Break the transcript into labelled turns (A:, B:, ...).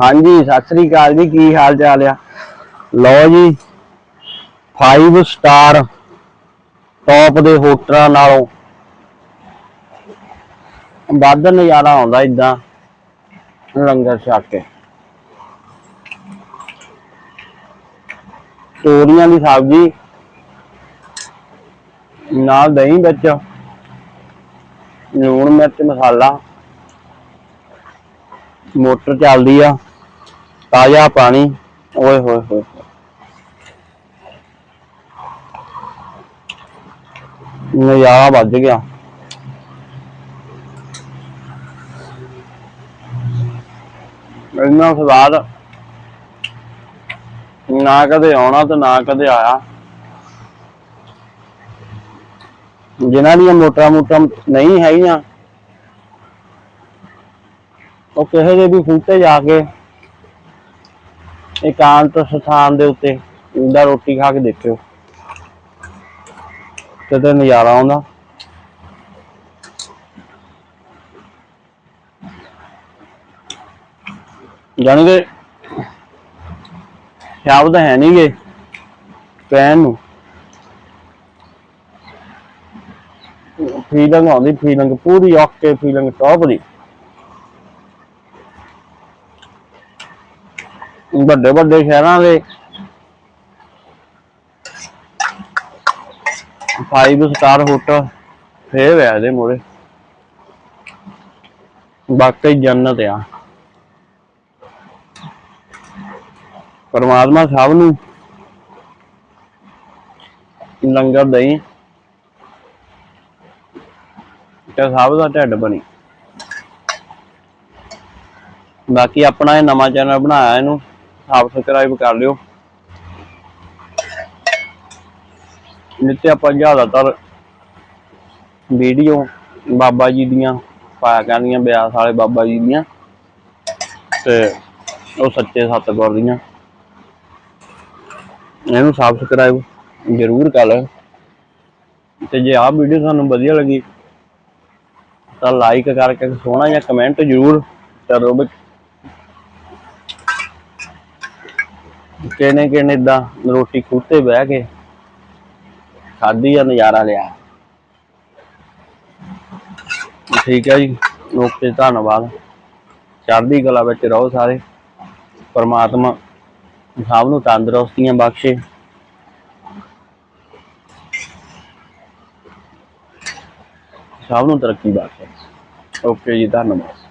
A: ਹਾਂਜੀ, ਸਤਿ ਸ੍ਰੀ ਅਕਾਲ ਜੀ, ਕੀ ਹਾਲ ਚਾਲ ਆ? ਲਓ ਜੀ 5 ਸਟਾਰ ਟੌਪ ਦੇ ਹੋਟਲਾਂ ਨਾਲੋਂ ਵੱਧ ਨਜ਼ਾਰਾ ਆਉਂਦਾ ਇਦਾਂ, ਲੰਗਰ ਛਕ ਕੇ। ਤੋਰੀਆਂ ਦੀ ਸਬਜ਼ੀ, ਨਾਲ ਦਹੀਂ ਵਿੱਚ, ਲੂਣ ਮਿਰਚ, ਮਸਾਲਾ। ਮੋਟਰ ਚੱਲਦੀ ਆ, ਤਾਜ਼ਾ ਪਾਣੀ, ਓਏ ਹੋਏ ਹੋਏ। ਨਜ਼ਾਰਾ ਵੱਜ ਗਿਆ। ਇੰਨਾ ਸਵਾਦ। ਨਾ ਕਦੇ ਆਉਣਾ ਤੇ ਨਾ ਕਦੇ ਆਇਆ। ਜਿਨ੍ਹਾਂ ਦੀਆਂ ਮੋਟਰਾਂ ਮੋਟਰਾਂ ਨਹੀਂ ਹੈਗੀਆਂ ਉਹ ਕਿਸੇ ਦੇ ਵੀ ਫੂਟੇ ਜਾ ਕੇ ਇਕਾਂਤ ਸਥਾਨ ਦੇ ਉੱਤੇ ਉਹਦਾ ਰੋਟੀ ਖਾ ਕੇ ਦੇਖਿਓ। ਤੇ ਨਜ਼ਾਰਾ ਆਉਂਦਾ। ਜਾਣੀ ਕਿ ਸ਼ਬਦ ਹੈ ਨਹੀਂਗੇ ਕਹਿਣ ਨੂੰ। ਫੀਲਿੰਗ ਆਉਂਦੀ ਫੀਲਿੰਗ ਪੂਰੀ ਓਕੇ ਫੀਲਿੰਗ ਟੌਪ ਦੀ। ਵੱਡੇ ਵੱਡੇ ਸ਼ਹਿਰਾਂ ਦੇ। ਫਾਈਵ ਸਟਾਰ ਹੋਟਲ ਫੇਰ ਹੈ ਇਹਦੇ ਮੋਰੇ ਬਾਕੀ ਜੰਨਤ ਆ। ਪਰਮਾਤਮਾ ਸਭ ਨੂੰ ਲੰਗਰ ਦੇਈ। ਤੇ ਸਭ ਦਾ ਢਿੱਡ ਬਣੀ। ਬਾਕੀ ਆਪਣਾ ਇਹ ਨਵਾਂ ਚੈਨਲ ਬਣਾਇਆ ਇਹਨੂੰ। ਸਬਸਕ੍ਰਾਈਬ ਕਰ ਲਿਓ। ਜਿੱਥੇ ਆਪਾਂ ਜ਼ਿਆਦਾਤਰ ਵੀਡੀਓ ਬਾਬਾ ਜੀ ਦੀਆਂ ਪਾਇਆ ਕਰਨੀਆਂ ਬਿਆਸ ਵਾਲੇ ਬਾਬਾ ਜੀ ਦੀਆਂ ਤੇ ਉਹ ਸੱਚੇ ਸਤਿਗੁਰ ਦੀਆਂ। ਇਹਨੂੰ ਸਬਸਕ੍ਰਾਈਬ ਜ਼ਰੂਰ ਕਰ ਲਓ ਤੇ ਜੇ ਆਹ ਵੀਡੀਓ ਤੁਹਾਨੂੰ ਵਧੀਆ ਲੱਗੀ ਤਾਂ ਲਾਈਕ ਕਰਕੇ ਸੋਹਣਾ ਜਿਹਾ ਕਮੈਂਟ ਜ਼ਰੂਰ ਕਰੋ ਵੀ ਕਿਹਨੇ ਕਿਹਨੇ ਇਦਾਂ ਰੋਟੀ ਖੂਤੇ ਬਹਿ ਕੇ ਖਾਧੀ ਆ, ਨਜ਼ਾਰਾ ਲਿਆ। ਠੀਕ ਹੈ ਜੀ ਓਕੇ ਧੰਨਵਾਦ। ਚੜ੍ਹਦੀ ਕਲਾ ਵਿੱਚ ਰਹੋ ਸਾਰੇ। ਪਰਮਾਤਮਾ ਸਭ ਨੂੰ ਤੰਦਰੁਸਤੀਆਂ ਬਖਸ਼ੇ। ਸਭ ਨੂੰ ਤਰੱਕੀ ਬਖਸ਼ੇ। ਓਕੇ ਜੀ, ਧੰਨਵਾਦ।